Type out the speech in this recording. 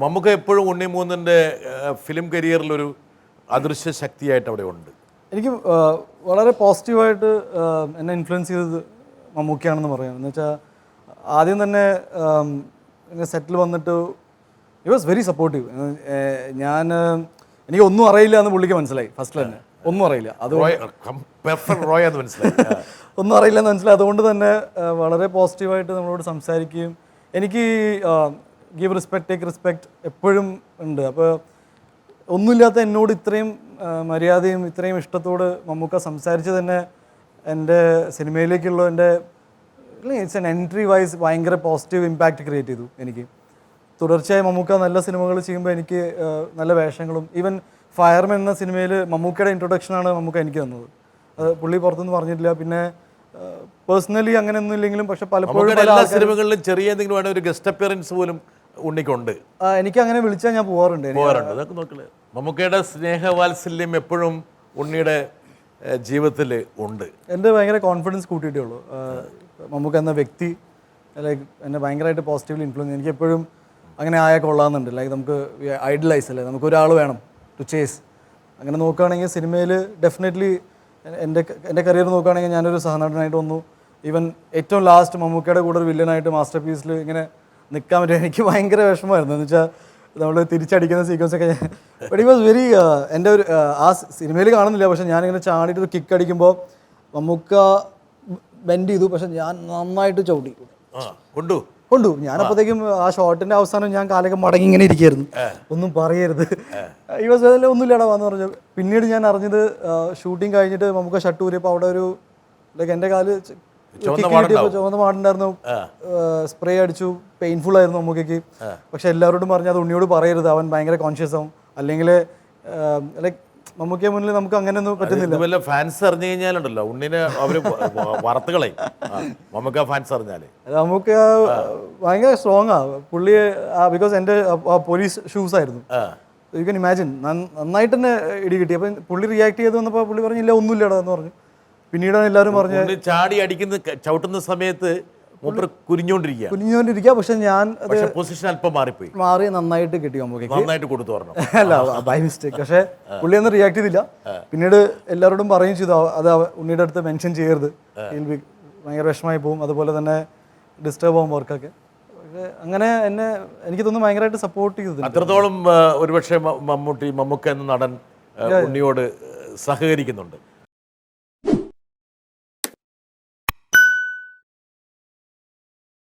മമ്മൂക്ക എപ്പോഴും ഉണ്ണിമൂന്നിന്റെ ഫിലിം കരിയറിലൊരു അദൃശ്യ ശക്തിയായിട്ട് അവിടെ ഉണ്ട്. എനിക്ക് വളരെ പോസിറ്റീവായിട്ട് എന്നെ ഇൻഫ്ലുവൻസ് ചെയ്തത് മമ്മൂക്കയാണെന്ന് പറയാം. എന്ന് വെച്ചാൽ ആദ്യം തന്നെ എന്നെ സെറ്റിൽ വന്നിട്ട് ഇറ്റ് വാസ് വെരി സപ്പോർട്ടീവ് ഞാൻ എനിക്കൊന്നും അറിയില്ല എന്ന് പുള്ളിക്ക് മനസ്സിലായി ഫസ്റ്റിൽ തന്നെ. ഒന്നും അറിയില്ല. അത് റോയ് പെർഫെക്റ്റ് റോയ എന്ന് മനസ്സിലായി. ഒന്നും അറിയില്ല എന്ന് മനസ്സിലായി. അതുകൊണ്ട് തന്നെ വളരെ പോസിറ്റീവായിട്ട് നമ്മളോട് സംസാരിക്കുകയും എനിക്ക് ഗീവ് റെസ്പെക്ട് ടേക്ക് റെസ്പെക്ട് എപ്പോഴും ഉണ്ട്. അപ്പോൾ ഒന്നുമില്ലാത്ത എന്നോട് ഇത്രയും മര്യാദയും ഇത്രയും ഇഷ്ടത്തോട് മമ്മൂക്ക സംസാരിച്ച് തന്നെ എന്റെ സിനിമയിലേക്കുള്ള എന്റെ ഇറ്റ്സ് എൻ എൻട്രി വൈസ് ഭയങ്കര പോസിറ്റീവ് ഇമ്പാക്റ്റ് ക്രിയേറ്റ് ചെയ്തു എനിക്ക്. തുടർച്ചയായി മമ്മൂക്ക നല്ല സിനിമകൾ ചെയ്യുമ്പോൾ എനിക്ക് നല്ല വേഷങ്ങളും ഈവൻ ഫയർമെൻ എന്ന സിനിമയിൽ മമ്മൂക്കയുടെ ഇൻട്രൊഡക്ഷനാണ് മമ്മൂക്ക എനിക്ക് തന്നത്. അത് പുള്ളി പുറത്തുനിന്ന് പറഞ്ഞിട്ടില്ല. പിന്നെ പേഴ്സണലി അങ്ങനെ ഒന്നും ഇല്ലെങ്കിലും പക്ഷെ പലപ്പോഴും എല്ലാ സിനിമകളിലും ചെറിയ എന്തെങ്കിലും ഒരു ഗസ്റ്റ് അപ്പിയറൻസ് പോലും ഉണ്ണിക്കുണ്ട്. എനിക്ക് അങ്ങനെ വിളിച്ചാൽ ഞാൻ പോകാറുണ്ട് പോകാറുണ്ട് അതൊക്കെ നോക്കില്ല മമ്മൂക്കയുടെ സ്നേഹവാത്സല്യം എപ്പോഴും ഉണ്ണിയുടെ ജീവിതത്തിൽ ഉണ്ട്. എന്റെ ഭയങ്കര കോൺഫിഡൻസ് കൂട്ടിയിട്ടേ ഉള്ളൂ. മമ്മൂക്ക എന്ന വ്യക്തി ലൈക്ക് എന്നെ ഭയങ്കരമായിട്ട് പോസിറ്റീവ്ലി ഇൻഫ്ലുവൻസ് എനിക്ക് എപ്പോഴും അങ്ങനെ ആയാൽ കൊള്ളാമെന്നുണ്ട്. ലൈക്ക് നമുക്ക് ഐഡലൈസ് അല്ലേ? നമുക്ക് ഒരാൾ വേണം. ടു ചേസ് അങ്ങനെ നോക്കുകയാണെങ്കിൽ സിനിമയിൽ ഡെഫിനറ്റ്ലി എന്റെ എന്റെ കരിയർ നോക്കുകയാണെങ്കിൽ ഞാനൊരു സഹനടനായിട്ട് വന്നു. ഈവൻ ഏറ്റവും ലാസ്റ്റ് മമ്മൂക്കയുടെ കൂടെ ഒരു വില്ലനായിട്ട് മാസ്റ്റർ പീസിൽ ഇങ്ങനെ നിൽക്കാൻ പറ്റും എനിക്ക് ഭയങ്കര വിഷമമായിരുന്നു. എന്ന് വെച്ചാൽ നമ്മൾ തിരിച്ചടിക്കുന്ന സീക്വൻസ് ഒക്കെ ബട്ട് ഈ വാസ് വെരി എന്റെ ഒരു ആ, ആ സിനിമയിൽ കാണുന്നില്ല. പക്ഷേ ഞാനിങ്ങനെ ചാടിയിട്ട് കിക്ക് അടിക്കുമ്പോൾ മമ്മൂക്ക ബെൻഡ് ചെയ്തു. പക്ഷെ ഞാൻ നന്നായിട്ട് ചവിട്ടി. കൊണ്ടു. കൊണ്ടു ഞാനപ്പോഴത്തേക്കും ആ ഷോട്ടിന്റെ അവസാനം ഞാൻ കാലൊക്കെ മടങ്ങി ഇങ്ങനെ ഇരിക്കായിരുന്നു ഒന്നും പറയരുത്. ഈ വാസ് ഒന്നുമില്ലടാ വന്ന് പറഞ്ഞു. പിന്നീട് ഞാൻ അറിഞ്ഞത് ഷൂട്ടിംഗ് കഴിഞ്ഞിട്ട് നമുക്ക് ഷട്ട് ഊരിയപ്പോൾ അവിടെ ഒരു ലൈക്ക് എന്റെ കാൽ ചുവന്ന പാടുണ്ടായിരുന്നു. സ്പ്രേ അടിച്ചു. പെയിൻഫുൾ ആയിരുന്നു നമുക്ക് പക്ഷെ എല്ലാവരോടും പറഞ്ഞു അത് ഉണ്ണിയോട് പറയരുത്. അവൻ ഭയങ്കര കോൺഷ്യസ് ആവും. അല്ലെങ്കിൽ ലൈക്ക് മമ്മൂക്കിയെ മുന്നിൽ നമുക്ക് അങ്ങനെയൊന്നും പറ്റുന്നില്ല. വല്ല ഫാൻസ് അറിഞ്ഞു കഴിഞ്ഞാലുണ്ടല്ലോ. ഉണ്ണിനെ അവർ വാർത്തകളെ മമ്മൂക്ക ഫാൻസ് അറിഞ്ഞാൽ. മമ്മൂക്ക നമുക്ക് ഭയങ്കര സ്ട്രോങ് ആ. പുള്ളി ബിക്കോസ് എന്റെ പോലീസ് ഷൂസ് ആയിരുന്നു. യു കൻ ഇമാജിൻ നന്നായിട്ട് തന്നെ ഇടി കിട്ടി. അപ്പം പുള്ളി റിയാക്ട് ചെയ്ത് വന്നപ്പോൾ പുള്ളി പറഞ്ഞില്ല ഒന്നുമില്ലടാ എന്ന് പറഞ്ഞു. പിന്നീടാണ് എല്ലാവരും പറഞ്ഞത് ചാടി അടിക്കുന്ന ചവിട്ടുന്ന സമയത്ത് മൂപ്പർ കുനിഞ്ഞുകൊണ്ടിരിക്കുക കുനിഞ്ഞുകൊണ്ടിരിക്കുക. പക്ഷെ ഞാൻ പൊസിഷൻ അല്പം മാറിപ്പോയി. മാറി നന്നായിട്ട് കിട്ടി നമുക്ക് നന്നായിട്ട് കൊടുത്തു പറഞ്ഞു. അല്ല ബൈ മിസ്റ്റേക്ക് പക്ഷേ പുള്ളി ഒന്നും റിയാക്ട് ചെയ്തില്ല. പിന്നീട് എല്ലാവരോടും പറയും ചെയ്തു അത് ഉണ്ണിയുടെ അടുത്ത് മെൻഷൻ ചെയ്യരുത്. ഭയങ്കര വിഷമമായി പോകും. അതുപോലെ തന്നെ ഡിസ്റ്റർബ് ആകും വർക്കൊക്കെ അങ്ങനെ എന്നെ എനിക്ക് തോന്നുന്നു ഭയങ്കരമായിട്ട് സപ്പോർട്ട് ചെയ്തു അത്രത്തോളം ഒരുപക്ഷെ മമ്മൂട്ടി മമ്മൂക്ക എന്ന നടൻ ഉണ്ണിയോട് സഹകരിക്കുന്നുണ്ട്.